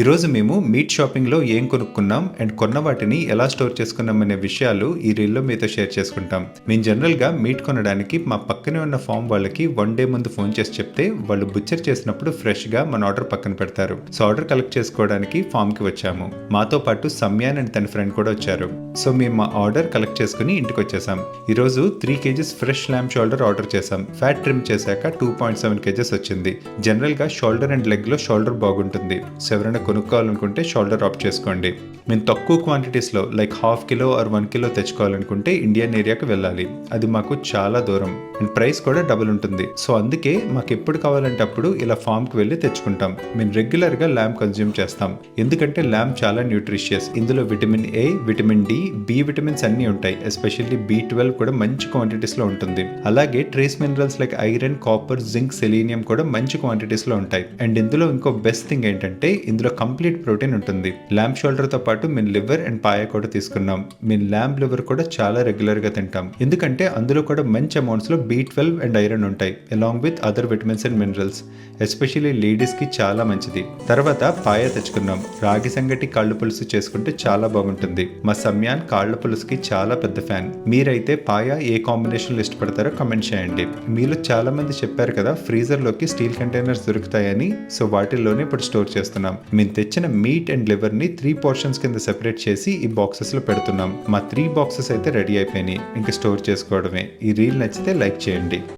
ఈరోజు మేము మీట్ షాపింగ్లో ఏం కొనుక్కున్నాం అండ్ కొన్న వాటిని ఎలా స్టోర్ చేసుకున్నాం అనే విషయాలు ఈ రీల్లో మీతో షేర్ చేసుకుంటాం. మేము జనరల్గా మీట్ కొనడానికి మా పక్కనే ఉన్న ఫామ్ వాళ్ళకి వన్ డే ముందు ఫోన్ చేసి చెప్తే వాళ్ళు బుచ్చర్ చేసినప్పుడు ఫ్రెష్గా మన ఆర్డర్ పక్కన పెడతారు. సో ఆర్డర్ కలెక్ట్ చేసుకోవడానికి ఫామ్కి వచ్చాము. మాతో పాటు సమ్యాన్ అండ్ తన ఫ్రెండ్ కూడా వచ్చారు. సో మేము మా ఆర్డర్ కలెక్ట్ చేసుకుని ఇంటికి వచ్చేసాం. ఈరోజు three kgs fresh lamb shoulder order చేసాం. ఫ్యాట్ ట్రిమ్ చేశాక టూ పాయింట్ సెవెన్ కేజెస్ వచ్చింది. జనరల్గా షోల్డర్ అండ్ లెగ్లో షోల్డర్ బాగుంటుంది. సో ఎవరైనా కొనుక్కోవాలనుకుంటే షోల్డర్ ఆప్ చేసుకోండి. మేము తక్కువ క్వాంటిటీస్లో like half kilo or one kilo తెచ్చుకోవాలనుకుంటే Indian ఏరియాకి వెళ్ళాలి. అది మాకు చాలా దూరం. అండ్ ప్రైస్ కూడా డబుల్ ఉంటుంది. సో అందుకే మాకు ఎప్పుడు కావాలంటే అప్పుడు ఇలా ఫామ్కి వెళ్ళి తెచ్చుకుంటాం. మేము రెగ్యులర్గా ల్యాంప్ కన్జ్యూమ్ చేస్తాం. ఎందుకంటే ల్యాంప్ చాలా న్యూట్రిషియస్ ఇందులో vitamin A vitamin D B vitamins అన్నీ ఉంటాయి. ఎస్పెషల్లీ బి ట్వెల్వ్ కూడా మంచి క్వాంటిటీస్లో ఉంటుంది. అలాగే trace minerals like iron copper zinc selenium కూడా మంచి క్వాంటిటీస్లో ఉంటాయి. అండ్ ఇందులో ఇంకో బెస్ట్ థింగ్ ఏంటంటే ఇందులో కంప్లీట్ ప్రోటీన్ ఉంటుంది. ల్యాంప్ షోల్డర్తో పాటు మేము లివర్ అండ్ పాయ కూడా తీసుకున్నాం. మేము ల్యాంప్ లివర్ కూడా చాలా రెగ్యులర్గా తింటాం. ఎందుకంటే అందులో కూడా మంచి అమౌంట్స్లో బి ట్వెల్వ్ అండ్ ఐరన్ ఉంటాయి along with other vitamins and minerals especially లేడీస్కి చాలా మంచిది. తర్వాత పాయ తెచ్చుకున్నాం. రాగి సంగటి కాళ్ళు పులుసు చేసుకుంటే చాలా బాగుంటుంది. మా సమ్యాన్ కాళ్ళ పులుసుకి చాలా పెద్ద ఫ్యాన్. మీరైతే పాయ ఏ కాంబినేషన్లు ఇష్టపడతారో కమెంట్ చేయండి. మీలో చాలా మంది చెప్పారు కదా ఫ్రీజర్లోకి స్టీల్ కంటైనర్స్ దొరుకుతాయని. సో వాటిల్లోనే ఇప్పుడు స్టోర్ చేస్తున్నాం. మేము తెచ్చిన మీట్ అండ్ లివర్ని త్రీ పోర్షన్స్ కింద సెపరేట్ చేసి ఈ బాక్సెస్లో పెడుతున్నాం. మా త్రీ బాక్సెస్ అయితే రెడీ అయిపోయినాయి. ఇంకా స్టోర్ చేసుకోవడమే. ఈ రీల్ నచ్చితే లైక్ చేయండి.